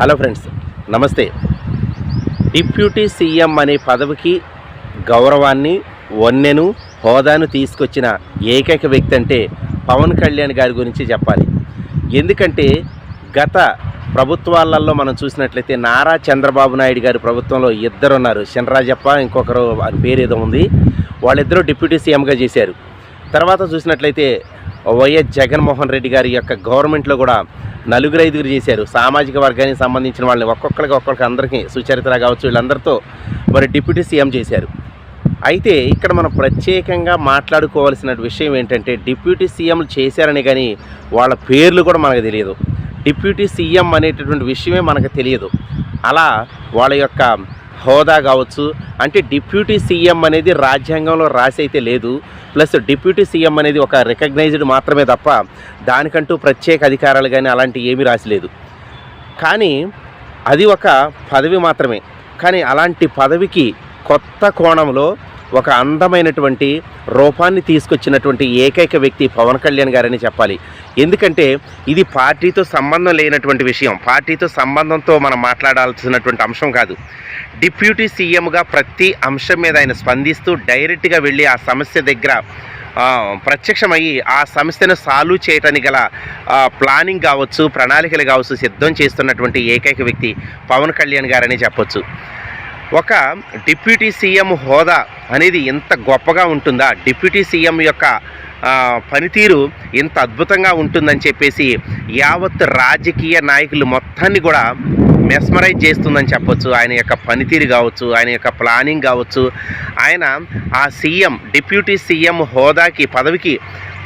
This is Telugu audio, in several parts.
హలో ఫ్రెండ్స్ నమస్తే. డిప్యూటీ సీఎం అనే పదవికి గౌరవాన్ని వన్నెను హోదాను తీసుకొచ్చిన ఏకైక వ్యక్తి అంటే పవన్ కళ్యాణ్ గారి గురించి చెప్పాలి. ఎందుకంటే గత ప్రభుత్వాలలో మనం చూసినట్లయితే నారా చంద్రబాబు నాయుడు గారి ప్రభుత్వంలో ఇద్దరు ఉన్నారు శనరాజప్ప ఇంకొకరు వారి పేరు ఏదో ఉంది. వాళ్ళిద్దరూ డిప్యూటీ సీఎంగా చేశారు. తర్వాత చూసినట్లయితే వైఎస్ జగన్మోహన్ రెడ్డి గారి యొక్క గవర్నమెంట్లో కూడా నలుగురు ఐదుగురు చేశారు. సామాజిక వర్గానికి సంబంధించిన వాళ్ళని ఒక్కొక్కరికి ఒక్కొక్కరికి అందరికీ సుచరిత్ర కావచ్చు వీళ్ళందరితో మరి డిప్యూటీ సీఎం చేశారు. అయితే ఇక్కడ మనం ప్రత్యేకంగా మాట్లాడుకోవాల్సిన విషయం ఏంటంటే డిప్యూటీ సీఎంలు చేశారని కానీ వాళ్ళ పేర్లు కూడా మనకు తెలియదు. డిప్యూటీ సీఎం అనేటటువంటి విషయమే మనకు తెలియదు. అలా వాళ్ళ యొక్క హోదా కావచ్చు. అంటే డిప్యూటీ సీఎం అనేది రాజ్యాంగంలో రాసి అయితే లేదు. ప్లస్ డిప్యూటీ సీఎం అనేది ఒక రికగ్నైజ్డ్ మాత్రమే తప్ప దానికంటూ ప్రత్యేక అధికారాలు కానీ అలాంటివి ఏమీ రాసిలేదు. కానీ అది ఒక పదవి మాత్రమే. కానీ అలాంటి పదవికి కొత్త కోణంలో ఒక అందమైనటువంటి రూపాన్ని తీసుకొచ్చినటువంటి ఏకైక వ్యక్తి పవన్ కళ్యాణ్ గారని చెప్పాలి. ఎందుకంటే ఇది పార్టీతో సంబంధం లేనటువంటి విషయం. పార్టీతో సంబంధంతో మనం మాట్లాడాల్సినటువంటి అంశం కాదు. డిప్యూటీ సీఎంగా ప్రతి అంశం మీద ఆయన స్పందిస్తూ డైరెక్ట్గా వెళ్ళి ఆ సమస్య దగ్గర ప్రత్యక్షమయ్యి ఆ సమస్యను సాల్వ్ చేయటానికి గల ప్లానింగ్ కావచ్చు ప్రణాళికలు కావచ్చు సిద్ధం చేస్తున్నటువంటి ఏకైక వ్యక్తి పవన్ కళ్యాణ్ గారని చెప్పొచ్చు. ఒక డిప్యూటీ సీఎం హోదా అనేది ఎంత గొప్పగా ఉంటుందా? డిప్యూటీ సీఎం యొక్క పనితీరు ఇంత అద్భుతంగా ఉంటుందని చెప్పేసి యావత్ రాజకీయ నాయకులు మొత్తాన్ని కూడా మెస్మరైజ్ చేస్తుందని చెప్పొచ్చు. ఆయన యొక్క పనితీరు కావచ్చు ఆయన యొక్క ప్లానింగ్ కావచ్చు. ఆయన ఆ సీఎం డిప్యూటీ సీఎం హోదాకి పదవికి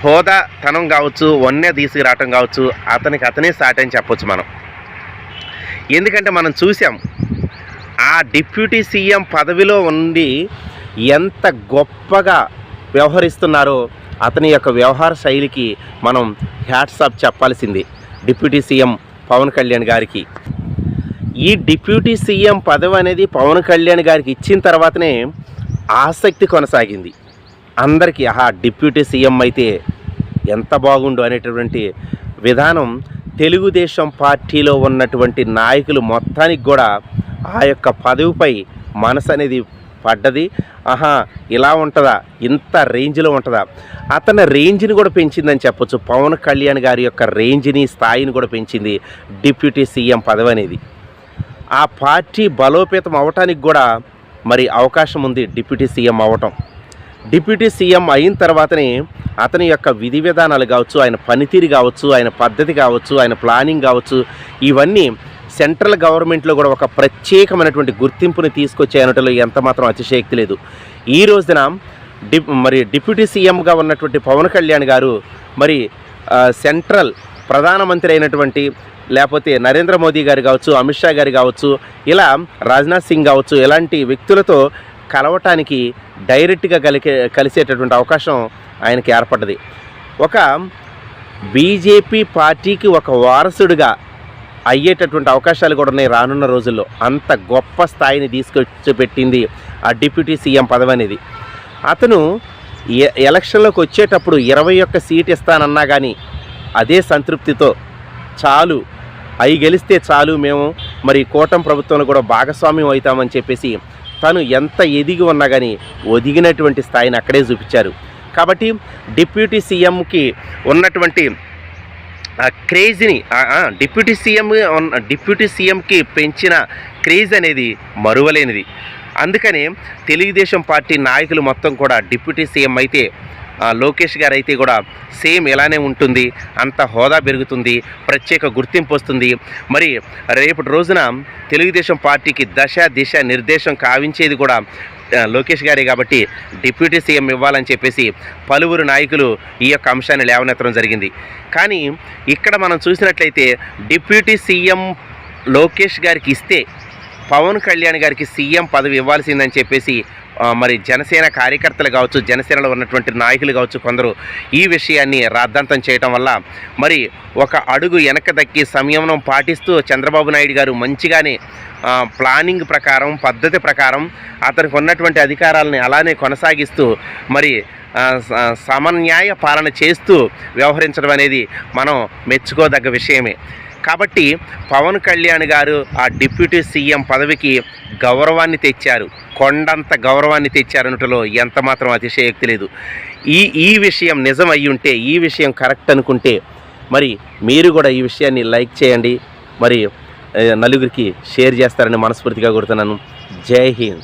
హోదా తనం కావచ్చు వన్నె తీసుకురావటం కావచ్చు అతనికి అతనే సాటని అని చెప్పొచ్చు మనం. ఎందుకంటే మనం చూసాం ఆ డిప్యూటీ సీఎం పదవిలో ఉండి ఎంత గొప్పగా వ్యవహరిస్తున్నారో అతని యొక్క వ్యవహార శైలికి మనం హ్యాట్సాప్ చెప్పాల్సింది డిప్యూటీ సీఎం పవన్ కళ్యాణ్ గారికి. ఈ డిప్యూటీ సీఎం పదవి అనేది పవన్ కళ్యాణ్ గారికి ఇచ్చిన తర్వాతనే ఆసక్తి కొనసాగింది. అందరికీ ఆహా డిప్యూటీ సీఎం అయితే ఎంత బాగుండు అనేటటువంటి విధానం తెలుగుదేశం పార్టీలో ఉన్నటువంటి నాయకులు మొత్తానికి కూడా ఆ యొక్క పదవిపై మనసు అనేది పడ్డది. ఆహా ఇలా ఉంటుందా? ఇంత రేంజ్లో ఉంటుందా? అతని రేంజ్ని కూడా పెంచిందని చెప్పొచ్చు. పవన్ కళ్యాణ్ గారి యొక్క రేంజ్ని స్థాయిని కూడా పెంచింది డిప్యూటీ సీఎం పదవి అనేది. ఆ పార్టీ బలోపేతం అవటానికి కూడా మరి అవకాశం ఉంది డిప్యూటీ సీఎం అవటం. డిప్యూటీ సీఎం అయిన తర్వాతనే అతని యొక్క విధి విధానాలు కావచ్చు ఆయన పనితీరు కావచ్చు ఆయన పద్ధతి కావచ్చు ఆయన ప్లానింగ్ కావచ్చు ఇవన్నీ సెంట్రల్ గవర్నమెంట్లో కూడా ఒక ప్రత్యేకమైనటువంటి గుర్తింపుని తీసుకొచ్చే అనటంలో ఎంతమాత్రం అతిశయక్తి లేదు. ఈ రోజున డి మరి డిప్యూటీ సీఎంగా ఉన్నటువంటి పవన్ కళ్యాణ్ గారు మరి సెంట్రల్ ప్రధానమంత్రి అయినటువంటి లేకపోతే నరేంద్ర మోదీ గారు కావచ్చు అమిత్ షా గారు కావచ్చు ఇలా రాజ్నాథ్ సింగ్ కావచ్చు ఇలాంటి వ్యక్తులతో కలవటానికి డైరెక్ట్గా కలికే కలిసేటటువంటి అవకాశం ఆయనకి ఏర్పడ్డది. ఒక బీజేపీ పార్టీకి ఒక వారసుడిగా అయ్యేటటువంటి అవకాశాలు కూడా ఉన్నాయి రానున్న రోజుల్లో. అంత గొప్ప స్థాయిని తీసుకొచ్చి పెట్టింది ఆ డిప్యూటీ సీఎం పదవి అనేది అతను ఎ- ఎలక్షన్లోకి వచ్చేటప్పుడు ఇరవై ఒక్క సీట్ ఇస్తానన్నా కానీ అదే సంతృప్తితో చాలు అవి గెలిస్తే చాలు మేము మరి కూటమి ప్రభుత్వంలో కూడా భాగస్వామ్యం అవుతామని చెప్పేసి తను ఎంత ఎదిగి ఉన్నా కానీ ఒదిగినటువంటి స్థాయిని అక్కడే చూపించారు. కాబట్టి డిప్యూటీ సీఎంకి ఉన్నటువంటి క్రేజ్ని ఆ, డిప్యూటీ సీఎం డిప్యూటీ సీఎంకి పెంచిన క్రేజ్ అనేది మరువలేనిది. అందుకనే తెలుగుదేశం పార్టీ నాయకులు మొత్తం కూడా డిప్యూటీ సీఎం అయితే లోకేష్ గారు అయితే కూడా సేమ్ ఇలానే ఉంటుంది అంత హోదా పెరుగుతుంది ప్రత్యేక గుర్తింపు వస్తుంది. మరి రేపటి రోజున తెలుగుదేశం పార్టీకి దశ దిశ నిర్దేశం కావించేది కూడా లోకేష్ గారే కాబట్టి డిప్యూటీ సీఎం ఇవ్వాలని చెప్పేసి పలువురు నాయకులు ఈ యొక్క అంశాన్ని లేవనెత్తడం జరిగింది. కానీ ఇక్కడ మనం చూసినట్లయితే డిప్యూటీ సీఎం లోకేష్ గారికి ఇస్తే పవన్ కళ్యాణ్ గారికి సీఎం పదవి ఇవ్వాల్సిందని చెప్పేసి మరి జనసేన కార్యకర్తలు కావచ్చు జనసేనలో ఉన్నటువంటి నాయకులు కావచ్చు కొందరు ఈ విషయాన్ని రాద్ధాంతం చేయటం వల్ల మరి ఒక అడుగు వెనక దక్కి సంయమనం పాటిస్తూ చంద్రబాబు నాయుడు గారు మంచిగానే ప్లానింగ్ ప్రకారం పద్ధతి ప్రకారం అతనికి ఉన్నటువంటి అధికారాలని అలానే కొనసాగిస్తూ మరి సమన్యాయ పాలన చేస్తూ వ్యవహరించడం అనేది మనం మెచ్చుకోదగ్గ విషయమే. కాబట్టి పవన్ కళ్యాణ్ గారు ఆ డిప్యూటీ సీఎం పదవికి గౌరవాన్ని తెచ్చారు. కొండంత గౌరవాన్ని తెచ్చారనటలో ఎంత మాత్రం అతిశయోక్తి లేదు. ఈ ఈ విషయం నిజం అయి ఉంటే ఈ విషయం కరెక్ట్ అనుకుంటే మరి మీరు కూడా ఈ విషయాన్ని లైక్ చేయండి. మరి నలుగురికి షేర్ చేస్తారని మనస్ఫూర్తిగా కోరుతున్నాను. జై హింద్.